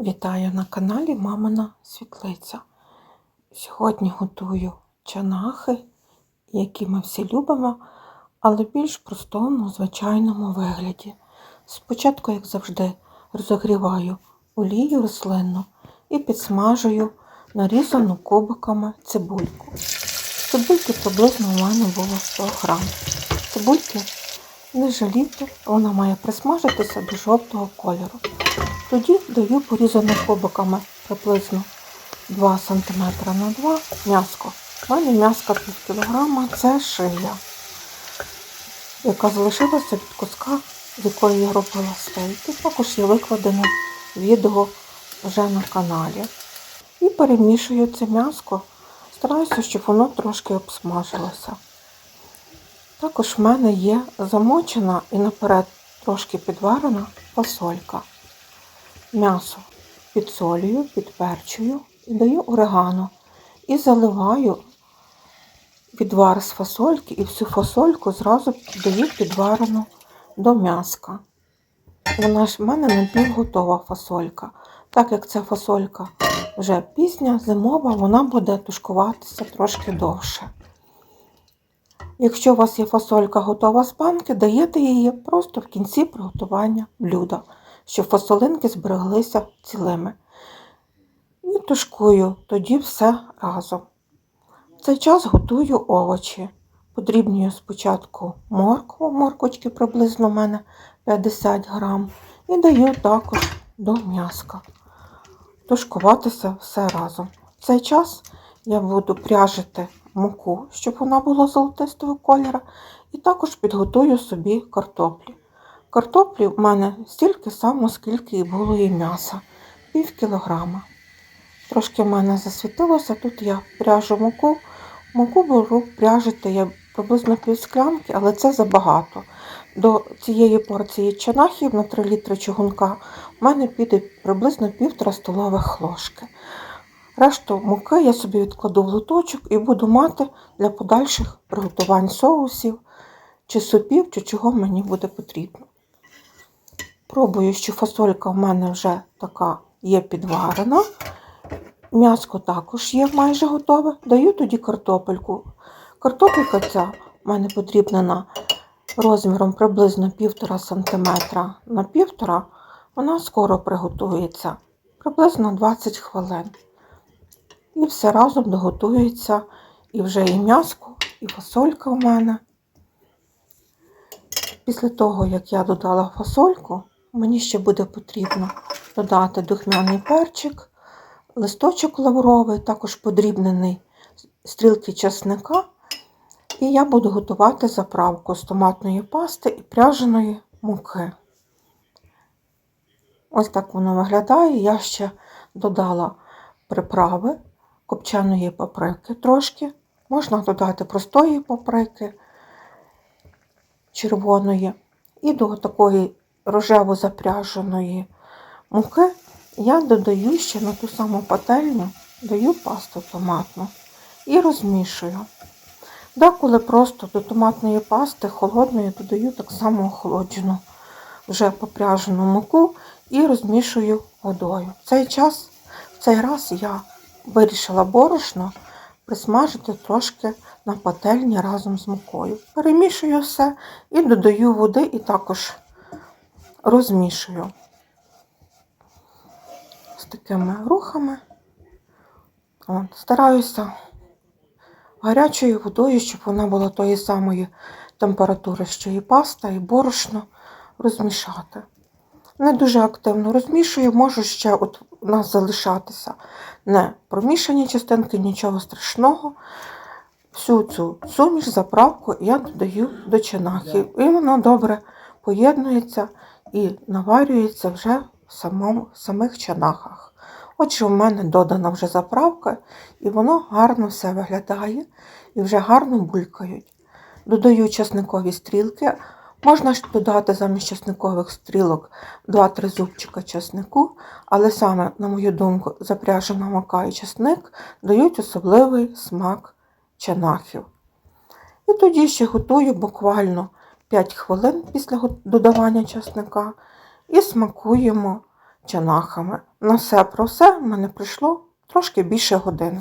Вітаю на каналі Мамина Світлиця. Сьогодні готую чанахи, які ми всі любимо, але в більш простому, звичайному вигляді. Спочатку, як завжди, розогріваю олію рослинну і підсмажую нарізану кубиками цибульку. Цибульки приблизно у мене було 100 грам. Цибульки не жалійте, вона має присмажитися до жовтого кольору. Тоді даю порізану кубиками приблизно 2 см на 2 м'яско. У мене м'яска пів кілограма, це шия, яка залишилася від куска, з якої я робила стейки. Також є викладене відео вже на каналі. І перемішую це м'яско, стараюся, щоб воно трошки обсмажилося. Також в мене є замочена і наперед трошки підварена фасолька. М'ясо підсолюю, підперчую і даю орегано. І заливаю відвар з фасольки і всю фасольку зразу даю підварену до м'яска. Вона ж в мене напівготова фасолька. Так як ця фасолька вже пізня, зимова, вона буде тушкуватися трошки довше. Якщо у вас є фасолька готова з банки, даєте її просто в кінці приготування блюда, щоб фасолинки збереглися цілими. І тушкую тоді все разом. В цей час готую овочі. Подрібнюю спочатку моркву, морквочки приблизно у мене 50 грам, і даю також до м'яска. Тушкуватися все разом. В цей час я буду пряжити муку, щоб вона була золотистого кольору, і також підготую собі картоплі. Картоплі в мене стільки само, скільки і було і м'яса, пів кілограма. Трошки в мене засвітилося, тут я пряжу муку. Муку беру пряжити я приблизно пів склянки, але це забагато. До цієї порції чанахів на 3 літри чугунка в мене піде приблизно півтора столових ложки. Решту муки я собі відкладу в лоточок і буду мати для подальших приготувань соусів, чи супів, чи чого мені буде потрібно. Пробую, що фасолька в мене вже така є підварена. М'яско також є майже готове. Даю тоді картопельку. Картопелька ця в мене потрібна розміром приблизно 1,5 см на 1,5 Вона скоро приготується, приблизно 20 хвилин. І все разом доготується і вже і м'яско, і фасолька в мене. Після того, як я додала фасольку, мені ще буде потрібно додати духмяний перчик, листочок лавровий, також подрібнений стрілки чесника. І я буду готувати заправку з томатної пасти і пряженої муки. Ось так воно виглядає. Я ще додала приправи копченої паприки трошки. Можна додати простої паприки червоної. І до такої рожево запряженої муки я додаю ще на ту саму пательню, даю пасту томатну і розмішую. Деколи просто до томатної пасти холодної додаю так само охолоджену, вже попряжену муку і розмішую водою. В цей час, в цей раз я вирішила борошно присмажити трошки на пательні разом з мукою. Перемішую все і додаю води, і також розмішую з такими рухами. От, Стараюся гарячою водою, щоб вона була тої самої температури, що і паста, і борошно розмішати. Не дуже активно розмішую, можу ще от нас залишатися не промішані частинки, нічого страшного. Всю цю суміш, заправку я додаю до чинахів. І воно добре поєднується і наварюється вже в самому, самих чанахах. Отже, у мене додана вже заправка, і воно гарно все виглядає і вже гарно булькають. Додаю часникові стрілки. Можна ж додати замість часникових стрілок 2-3 зубчика часнику, але саме, на мою думку, запряжена мука і часник дають особливий смак чанахів. І тоді ще готую буквально 5 хвилин після додавання часника і смакуємо чанахами. На все про все в мене прийшло трошки більше години.